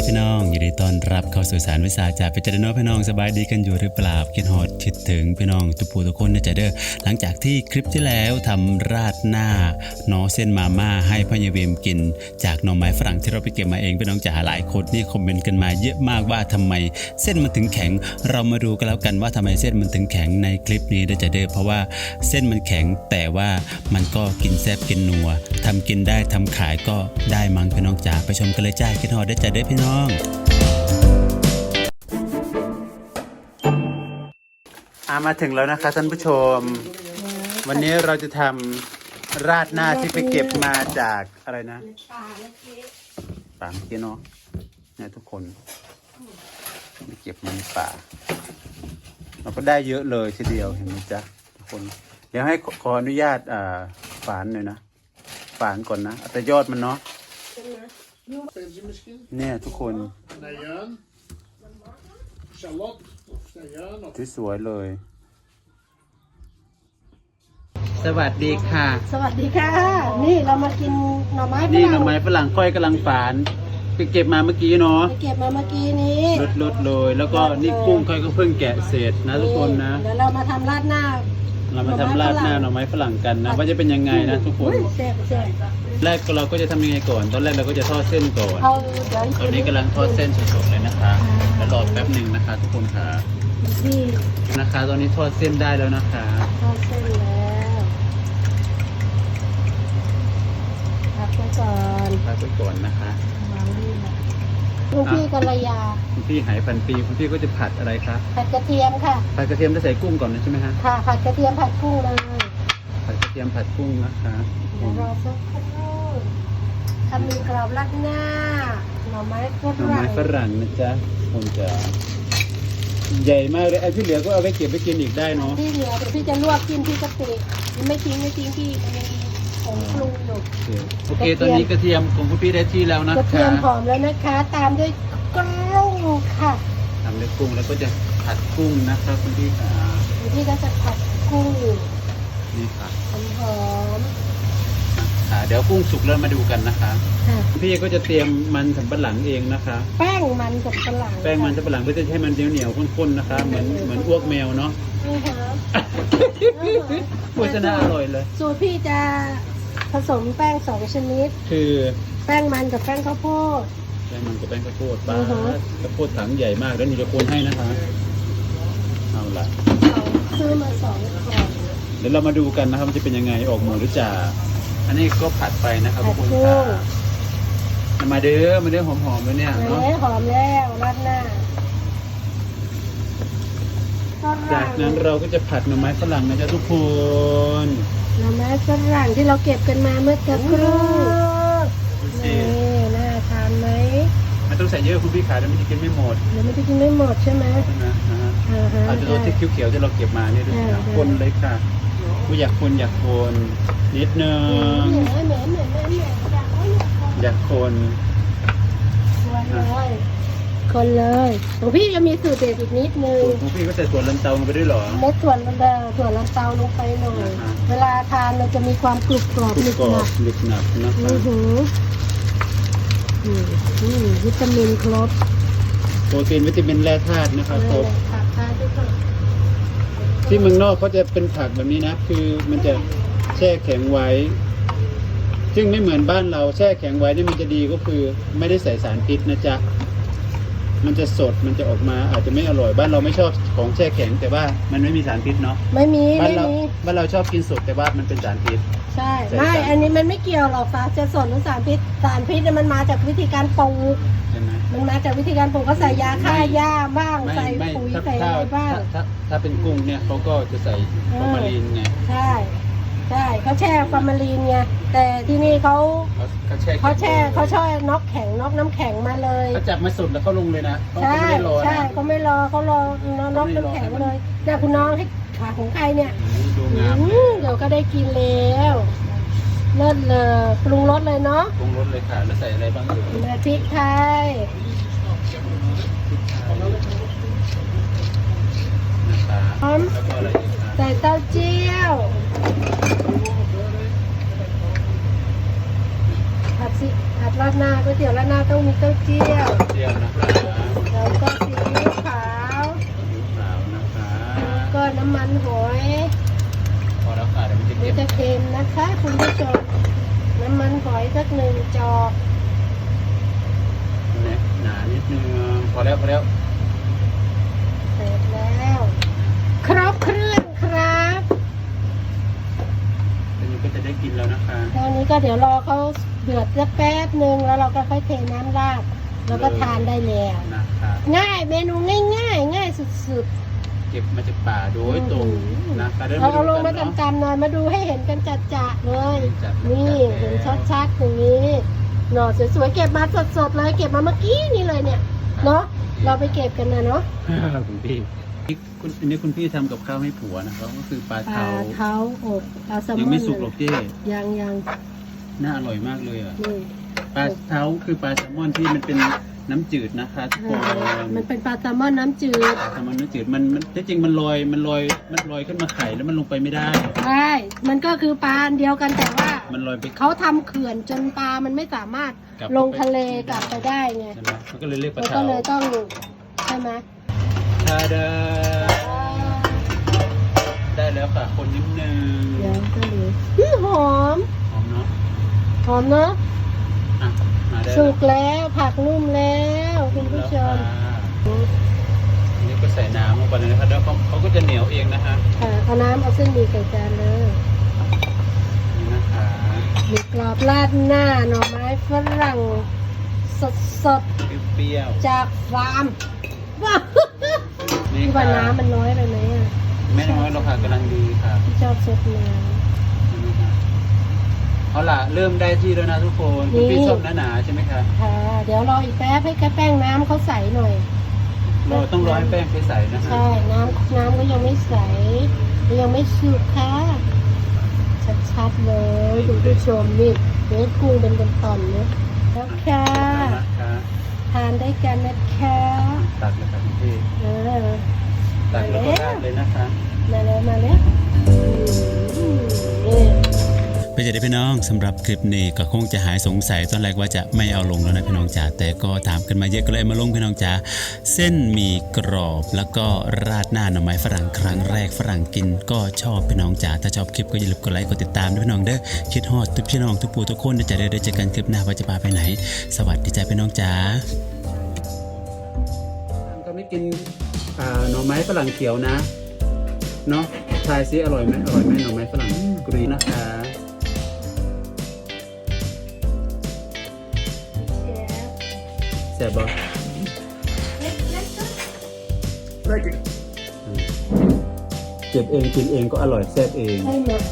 จ้าพี่น้องยินดีต้อนรับเข้าสู่สารวิสาจากพิจารณาพี่น้องสบายดีกันอยู่หรือเปล่าคิดฮอดคิดถึงพี่น้องทุกผู้ทุกคนนะจ๊ะเด้อหลังจากที่คลิปที่แล้วทำราดหน้าหนอเส้นมาม่าให้พ่อเยายเวมกิน จากหน่อไม้ฝรั่งที่เราไปเก็บมาเองพี่น้องจ๋าหลายคนนี่คอมเมนต์กันมาเยอะมากว่าทำไม เส้นมันถึงแข็ง เรามาดูกันแล้วกันว่าทำไมเส้นมันถึงแข็งในคลิปนี้นะจ๊ะเด้อเพราะว่าเส้นมันแข็งแต่ว่ามันก็กินแซ่บกินนัวทำกินได้ทำขายก็ได้มั้งพี่น้องจ๋าไปชมกันเลยจ้าคิดฮอดได้จ้ะเด้อพี่น้องอามาถึงแล้วนะคะท่านผู้ชม วันนี้เราจะทำราดหน้าที่ไปเก็บมาจากอะไรนะป่าเมื่อกี้เนาะเนี่ยทุกคนไปเก็บมาในป่า เราก็ได้เยอะเลยทีเดียวเห็นไหมจ๊ะทุกคน เดี๋ยวให้ขออนุญาตอ่าฝานหน่อยนะฝานก่อนนะแต่ยอดมันเนาะ เนี่ยทุกคน Najuin. Shallot of najuin of ที่สวยเลย สวัสดีค่ะ สวัสดีค่ะ นี่เรามากินหน่อไม้ฝนี่หน่รั่องไม้ฝรั่งค่อยกำลังฝานไปเก็บมาเมื่อกี้เนาะไปเก็บมาเมื่อกี้นี้ลดลดเลย แล้วก็นี่กุ้งค่อยก็เพิ่งแกะเสร็จนะทุกคนนะ เดี๋ยวเรามาทำราดหน้าเรามาทำราดหน้าหน่อไม้ฝรั่งกันนะ ว่าจะเป็นยังไงนะทุกคน อุ้ยแซ่บแซ่บ แรกเราก็จะทำยังไงก่อน ตอนแรกเราก็จะทอดเส้นก่อน เอาเดี๋ยวตอนนี้กำลังทอดเส้นสดๆเลยนะคะ แล้วรอแป๊บหนึ่งนะคะทุกคนค่ะ ที่นะคะ ตอนนี้ทอดเส้นได้แล้วนะคะ ทอดเส้นแล้วพักไว้ก่อนพักไว้ก่อนนะคะวางนี่นะคุณพี่กัลยาคุณพี่หายพันปีคุณพี่ก็จะผัดอะไรคะผัดกระเทียมค่ะ ผัดกระเทียมจะใส่กุ้งก่อนนะใช่ไหมฮะค่ะผัดกระเทียมผัดกุ้งเลยผัดกระเทียมผัดกุ้งนะคะ เดี๋ยวรอสักครู่ ทำมีกรอบราดหน้า หน่อไม้ฝหน่อไม้รั่งฝรั่งนะจ๊ะผมจะ ใหญ่มากเลยไอ้ที่เหลือก็เอาไว้เก็บไปกินอีกได้เนาะที่เหลือเดี๋ยวพี่จะลวกกินที่กะปิไม่ทิ้งไม่ทิ้งพี่มันยังมีผงปรุงอยู่ โอเคตอนนี้กระเทียมของคุณพี่ได้ที่แล้วนะกระเทีคะยมหอมแล้วนะคะ ตามด้วยกุ้งค่ะทำด้วยกุ้งแล้วก็จะผัดกุ้งนะครับคุณพี่ค่ะเดี๋ยวพี่ก็จะผัดกุ้งนี่ค่ะหอมหอม อ่าเดี๋ยวกุ้งสุกแล้วมาดูกันนะคะๆค่ะพี่ก็จะเตรียมมันสำปะหลังเองนะคะ แป้งมันกับฝรั่งแป้งมันสำปะหลังเพื่อจะให้มันเหนียวๆข้นๆนะคะ เหมือนเหมือนอ้วกแมวเนาะนี่ค่ะโฆษณาอร่อยเลย สูตรพี่จะผสมแป้งสองชนิด คือแป้งมันกับแป้งข้าวโพด แป้งมันกับแป้งข้าวโพดปลาอือฮะข้าวโพดถังใหญ่มากแล้วนี่จะโคนให้นะคะเอาล่ะ ซื้อมาสองกล่องเดี๋ยวเรามาดูกันนะครับมันจะเป็นยังไงออกหมูหรือจ่า อันนี้ก็ผัดไปนะครับผัทุดกคนกุ้ค่ะงมาเด้อมาเด้อหอมๆเลยเนี่ยแหเนาะมหอมแล้วราดหน้าจากนั้นเราก็จะผัดหน่อไม้ฝรั่งนะจ๊ะทุกคนหน่อไม้ฝรั่งที่เราเก็บกันมาเมื่อสักครู่ดูสินี่น่าทานไหมไม่ต้องใส่เยอะคุณพี่ขาเดี๋ยวมันจะกินไม่หมดเดี๋ยวมันจะกินไม่หมดใช่ไหมใช่ไหมนะฮะอ่าฮะอาจจะโดนที่เขียวๆที่เราเก็บมาเนี่ยดูสิอ่าคนเลยค่ะ กูอยากคนอยากคนนิดนึเหงม็นเหม็นเหม็นเหม็นเหม็นเหม็นอยากเอาอยากเอาอยากคนคนเลยคนเลยของพี่จะมีสูตรเด็ดอีกนิดนึงคุณพี่ก็ใส่ส่วนลันเตาลงไปด้วยเหรอเม็ดถั่วลันเดอถั่วลันเตาลงไปหน่อยอ่าฮะเวลาทานมันจะมีความกรุบกรอบกรุหนึบบกรอหนับกหนึบหนับนะอืคะอหืออืมอืมวิตามินครบ โปรตีนวิตามินแร่ธาตุนะคะครบ ผักทานด้วยค่ะ ที่เมืองนอกเขาจะเป็นผักแบบนี้นะ คือมันจะแช่แข็งไว้ ซึ่งไม่เหมือนบ้านเราแช่แข็งไว้นี่มันจะดีก็คือ ไม่ได้ใส่สารพิษนะจ๊ะมันจะสดมันจะออกมาอาจจะไม่อร่อยบ้านเราไม่ชอบของแช่แข็งแต่ว่ามันไม่มีสารพิษเนาะไม่มีบ้านไม่เรามี บ้านเราชอบกินสดแต่ว่ามันเป็นสารพิษ ใช่ใส่ไม่สารอันนี้มันไม่เกี่ยวหรอกฟ้าจะสนหรือสารพิษ สารพิษเนี่ยมันมาจากวิธีการปลูกใช่ไห มมันมาจากวิธีการปลูกก็ใส่ยาฆ่าหญ้าบ้างไม่ใส่ไม่ปุ๋ยถ้าใส่ถ้าอะไรบ้างถ้าถ้าถ้าเป็นกุ้งเนี่ยเขาก็จะใส่ฟอร์มาลีนไงใช่ใช่เขาแช่ฟอร์มาลีนไงแต่ที่นี่เขาเขาเขาแช่เขาแช่เขาแช่น็อกแข็งน็อกน้ำแข็งมาเลยเขาจับมาสดแล้วเขาลงเลยนะเขาใช่ไม่ได้รอใช่นะเขาไม่รอเขารอน็อกน้ำแข็งเลยเนี่ยคุณน้องให้ขาของใครเนี่ยดูงามอืมเดี๋ยวก็ได้กินแล้ว เลิศเลยปรุงรสเลยเนาะปรุงรสเลยค่ะแล้วใส่อะไรบ้างอยู่มาพริกไทยนะคะพร้อมแล้วก็อะไรอีกคะใส่เต้าเจี้ยวผัดซีผัดราดหน้าก๋วยเตี๋ยวราดหน้าต้องมีเต้าเจี้ยวเดียวนะคะแล้วก็ซีอิ๊วขาวผิวขาวนะคะแล้วก็น้ำมันหอย จะเดี๋เก็ยวบจะเค็มนะคะคุณผู้ชมน้ำมันหอยสักหนึ่งจอกเนี่ยหนานิดนึงพอแล้วพอแล้วเสร็จแล้ว ครบเครื่องครับทีนี้ก็จะได้กินแล้วนะคะตอนนี้ก็เดี๋ยวรอเขาเดือดสักแป๊บหนึ่งแล้วเราก็ค่อยเทน้ำราดแล้วก็ทานได้แล้วนะคะง่ายเมนูง่าย ๆ ง่ายสุด เก็บมาจากป่าโดยตรงนะคะๆเราเอาลงมาตำๆหน่อยมาดูให้เห็นกันจัดๆเลย นี่เห็นชัดๆอย่างนี้หน่อสวยๆเก็บมาสดๆเลยเก็บมาเมื่อกี้นี่เลยเนี่ยเนาะเราไปเก็บกันนะเนาะๆคุณพี่นี่คุณอันนี้คุณพี่ทำกับข้าวให้ผัวนะครับก็คือปลาปลาเทาเท้าอบปลาแซลมอนยังไม่สุกหรอกเจ้ยังยังน่าอร่อยมากเลยอะนี่ปลาเทาคือปลาแซลมอนที่มันเป็น น้ำจืดนะคะทุกคนมันเป็นปลาแซลมอนน้ำจืดปลาแซลมอนน้ำจืดมันมันที่จริงมันลอยมันลอยมันลอยขึ้นมาไข่แล้วมันลงไปไม่ได้ ใช่มันก็คือปลาอันเดียวกันแต่ว่ามันลอยไป เขาทำเขื่อนจนปลามันไม่สามารถกลับลงทะเลกลับไปได้ไงใช่ไหมมันก็เลยเรียกปมัลานก็เทาเลยต้องใช่ไหมทาดาได้แล้วค่ะคนนิดนึงเดี๋ยวก็ดูอื้อหอมหอมเนาะหอมเนาะอะมาได้ สุกแล้วผักนุ่มแล้วคุณผู้ชมอันนี้ก็ใส่น้ำลงไปเลยนะครับแล้วเขาเขาก็จะเหนียวเองนะคะค่ะเอาน้ำเอาเส้นหมีใส่จานเลยนี่นะคะหมีกรอบราดหน้าหน่อไม้ฝรั่งสดสดเปรี้ยวๆจากฟาร์มว้าวๆนี่ที่ค่ะว่าน้ำมันน้อยไปไหมอะไม่น้อยหรอกค่ะกำลังดีค่ะ ที่ชอบซดน้นี่ค่ะ เอาล่ะเริ่มได้ที่แล้วนะทุกคนนี่คุณพี่ชอบหนาๆใช่ไหมคะำค่ะเดี๋ยวรออีกแป๊บให้แค่แป้งน้ำเขาใสหน่อย เราต้องรอให้แป้งไปใส่นะคะใช่น้ำน้ำก็ยังไม่ใสยังไม่สุกค่ะ ชัดๆเลยคุณผู้ชมนี่เนื้อกุ้งเป็นตอนๆเนี่ยแล้วค่ะนะคะทานได้กันนะคะตักเลยค่ะคุณพี่เออตักแล้วก็ราดเลยนะคะ มาแล้วมาแล้วอืมนี่เพื่อจะได้พี่น้องสำหรับคลิปนี้ก็คงจะหายสงสัยตอนแรกว่าจะไม่เอาลงแล้วนะพี่น้องจ๋าแต่ก็ถามกันมาเยอะก็เลยมาลงพี่น้องจ๋าเส้นมีกรอบแล้วก็ราดหน้าหน่อไม้ฝรั่งครั้งแรกฝรั่งกินก็ชอบพี่น้องจ๋าถ้าชอบคลิปก็อย่าลืมกดไลค์กดติดตามด้วยพี่น้องเด้อคิดฮอดทุกพี่น้องทุกปู่ทุกคนจะได้ได้เจอกันคลิปหน้าว่าจะพาไปไหน สวัสดีจ้าพี่น้องจ๋าก็ไม่กินหน่อไม้ฝรั่งเขียวนะเนาะทายซิอร่อยไหมอร่อยไหมหน่อไม้ฝรั่งกรีนนะคะ ซ่บบ่ Lekker. เก็บเองกินเองก็อร่อยแซ่บเองให้หมด